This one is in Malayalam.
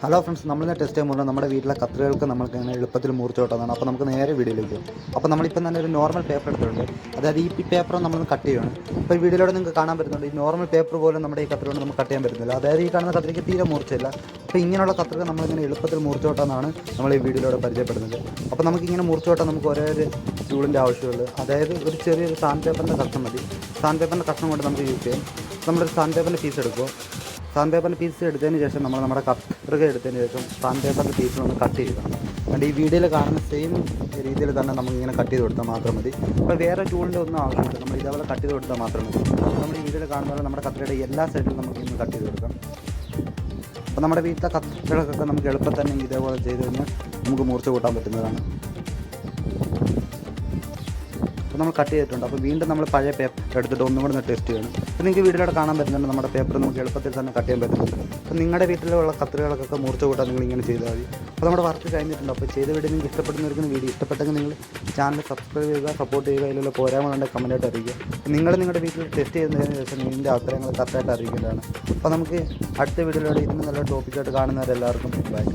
ഹലോ ഫ്രണ്ട്സ് നമ്മളിന്ന് ടെസ്റ്റ് ചെയ്യുമ്പോൾ നമ്മുടെ വീട്ടിലെ കത്രികൾക്ക് നമ്മൾക്ക് ഇങ്ങനെ എളുപ്പത്തിൽ മുറിച്ച് കിട്ടുന്നതാണ് അപ്പോൾ നമുക്ക് നേരെ വീഡിയോയിലേക്ക് അപ്പോൾ നമ്മളിപ്പോൾ തന്നെ ഒരു നോർമൽ പേപ്പർ എടുത്തിട്ടുണ്ട്. അതായത് ഈ പേപ്പർ നമ്മൾ കട്ട് ചെയ്യുകയാണ് ഇപ്പോൾ വീഡിയോയിലൂടെ നിങ്ങൾക്ക് കാണാൻ പറ്റുന്നുണ്ട് ഈ നോർമൽ പേപ്പർ പോലും നമ്മുടെ ഈ കത്രികൊണ്ട് നമുക്ക് കട്ട് ചെയ്യാൻ പറ്റുന്നില്ല. അതായത് ഈ കാണുന്ന കത്രിക്ക് തീരെ മൂർച്ചയില്ല. അപ്പോൾ ഇങ്ങനെയുള്ള കത്രിക നമ്മളിങ്ങനെ എളുപ്പത്തിൽ മുറിച്ച് നമ്മൾ ഈ വീഡിയോയിലൂടെ പരിചയപ്പെടുന്നത്. അപ്പോൾ നമുക്കിങ്ങനെ മുറിച്ച് കിട്ടാൻ നമുക്ക് ഒരേ ഒരു ടൂളിന്റെ ആവശ്യമുള്ളൂ. അതായത് ഒരു ചെറിയൊരു സാൻഡ് പേപ്പറിന്റെ കഷ്ണം മതി. സാൻഡ് പേപ്പറിന്റെ കഷ്ണം കൊണ്ട് നമുക്ക് യൂസ് ചെയ്യാം. നമ്മളൊരു സാൻഡ് പേപ്പറിന്റെ പീസ് എടുക്കുക സാൻഡ് പേപ്പറിന്റെ പീസ് എടുത്തതിന് ശേഷം നമ്മൾ നമ്മുടെ കത്രിക എടുത്തതിന് ശേഷം സാൻഡ് പേപ്പറിന്റെ പീസ് ഒന്ന് കട്ട് ചെയ്യുക അതുകൊണ്ട് ഈ വീഡിയോയിൽ കാണുന്ന സെയിം രീതിയിൽ തന്നെ നമുക്കിങ്ങനെ കട്ട് ചെയ്ത് കൊടുത്താൽ മാത്രം മതി. അപ്പോൾ വേറെ ടൂളിന്റെ ഒന്നും ആവശ്യമില്ല നമ്മൾ ഇതേപോലെ കട്ട് ചെയ്ത് കൊടുത്താൽ മാത്രം മതി. നമ്മൾ ഈ വീഡിയോയിൽ കാണുന്ന നമ്മുടെ കത്രികയുടെ എല്ലാ സൈഡിലും നമുക്ക് ഇന്ന് കട്ട് ചെയ്ത് കൊടുക്കാം. അപ്പോൾ നമ്മുടെ വീട്ടിലെ കത്രികൾക്കൊക്കെ നമുക്ക് എളുപ്പം തന്നെ ഇതേപോലെ ചെയ്ത് കഴിഞ്ഞാൽ നമുക്ക് മൂർച്ച കൂട്ടാൻ പറ്റുന്നതാണ്. അപ്പോൾ നമ്മൾ കട്ട് ചെയ്തിട്ടുണ്ട്. അപ്പോൾ വീണ്ടും നമ്മൾ പഴയ പേപ്പർ എടുത്തിട്ട് ഒന്നും കൂടെ ടെസ്റ്റ് ചെയ്യണം. അപ്പോൾ നിങ്ങൾക്ക് വീട്ടിലൂടെ കാണാൻ പറ്റുന്നുണ്ട്. നമ്മുടെ പേപ്പർ നമുക്ക് എളുപ്പത്തിൽ തന്നെ കട്ട് ചെയ്യാൻ പറ്റുന്നുണ്ട് അപ്പോൾ നിങ്ങളുടെ വീട്ടിലുള്ള കത്തുകളൊക്കെ മൂർച്ച കൂട്ടാൻ നിങ്ങൾ ഇങ്ങനെ ചെയ്താൽ മതി. അപ്പോൾ നമ്മുടെ വർക്ക് കഴിഞ്ഞിട്ടുണ്ട്. അപ്പോൾ ചെയ്ത വീഡിയോ നിങ്ങൾക്ക് ഇഷ്ടപ്പെടുന്നവർക്ക് വീഡിയോ ഇഷ്ടപ്പെട്ടെങ്കിൽ നിങ്ങൾ ചാനൽ സബ്സ്ക്രൈബ് ചെയ്യുക സപ്പോർട്ട് ചെയ്യുക ഇതിലുള്ള പോരാമകളുടെ കമന്റായിട്ട് അറിയിക്കുക. നിങ്ങൾ നിങ്ങളുടെ വീട്ടിൽ ടെസ്റ്റ് ചെയ്യുന്നതിന് ശേഷം നിങ്ങളുടെ അഭിപ്രായങ്ങൾ കറക്റ്റായിട്ട് അറിയിക്കേണ്ടതാണ്. അപ്പോൾ നമുക്ക് അടുത്ത വീഡിയോയിലൂടെ ഇതിന് നല്ല ടോപ്പിക്കായിട്ട് കാണുന്നവരെല്ലാവർക്കും ബൈ